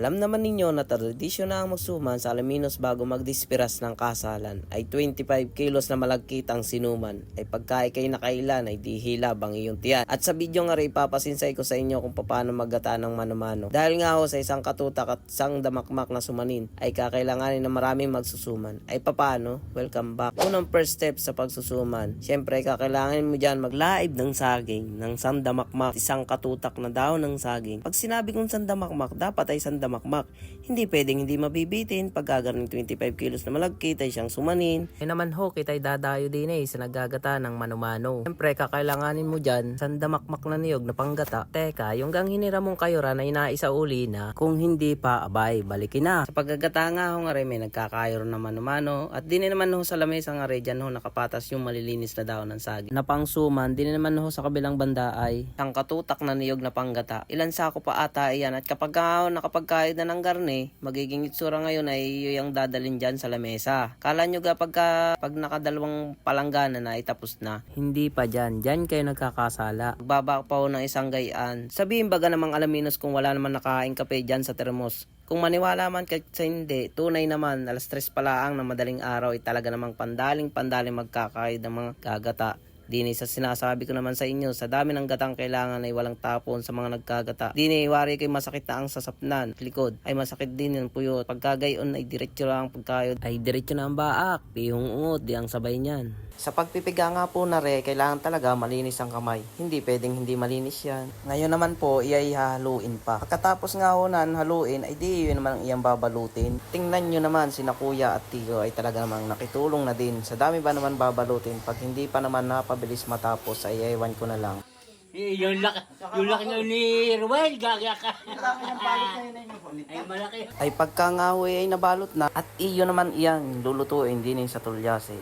Alam naman ninyo na tradisyon na ang magsuman sa Alaminos bago magdispiras ng kasalan ay 25 kilos na malagkitang sinuman ay pagka ikay nakailan ay di hilab ang iyong tiyan. At sa video nga rin ipapasinsay ko sa inyo kung paano maggata ng mano-mano. Dahil nga ho sa isang katutak at isang damakmak na sumanin ay kakailanganin na maraming magsusuman. Ay paano? Welcome back. Unang first step sa pagsusuman. Siyempre kakailangan mo dyan maglaib ng saging ng sandamakmak isang katutak na daw ng saging. Pag sinabi kong sandamakmak dapat ay sandamakmak. Hindi pwedeng hindi mabibitin pag gagaling 25 kilos na malagkit ay siyang sumanin. Ay naman ho, kita'y dadayo din eh sa naggagata ng mano-mano. Siyempre, kakailanganin mo dyan, sandamakmak na niyog na panggata. Teka, yung gang hinira mong kayura na inaisa uli na, kung hindi pa, abay, balikin na. Sa paggagata nga ho nga rin, may nagkakayro na mano-mano. At din naman ho sa lamesa nga rin, dyan ho nakapatas yung malilinis na daon ng saging. Na pangsuman, din naman ho sa kabilang banda ay ang katutak na niyog na panggata. Ilan sako pa ata iyan at kapag nga ho nakapagkahit na ng garne, magiging itsura ngayon ay yung dadalin dyan sa lamesa. Kala nyo ga pagka, pag nakadalawang palanggana na ay tapos na. Hindi pa dyan. Dyan kayo nagkakasala. Magbaba pa ho ng isang gayaan. Sabihin baga namang alaminos kung wala naman nakain kape dyan sa termos. Kung maniwala man kahit sa hindi, tunay naman, alas tres palaang na madaling araw ay talaga namang pandaling pandaling magkakaid ng mga gagata. Dini sa sinasabi ko naman sa inyo, sa dami ng gatang kailangan ay walang tapon sa mga nagkagata. Dini, wari kay masakit na ang sasapnan, likod, ay masakit din yung puyot. Pagkagayon ay diretso lang ang pagkayod, ay diretso na ang baak, pihong ungot, di ang sabay niyan. Sa pagpipiga nga po na re, kailangan talaga malinis ang kamay. Hindi pwedeng hindi malinis yan. Ngayon naman po, iyay haluin pa. Pagkatapos nga ho nan haluin, ay di yun naman ang iyang babalutin. Tingnan nyo naman, sina kuya at tiyo ay talaga namang nakitulong na din. Sa dami ba naman babalutin? Pag hindi pa naman napabilis matapos, ay ewan ko na lang. Eh, yung laki, yung laki na ni Ruel, gagya ka. Ay, malaki. Ay pagka nga ay nabalot na, at iyo naman iyan, lulutuin din sa tulyase.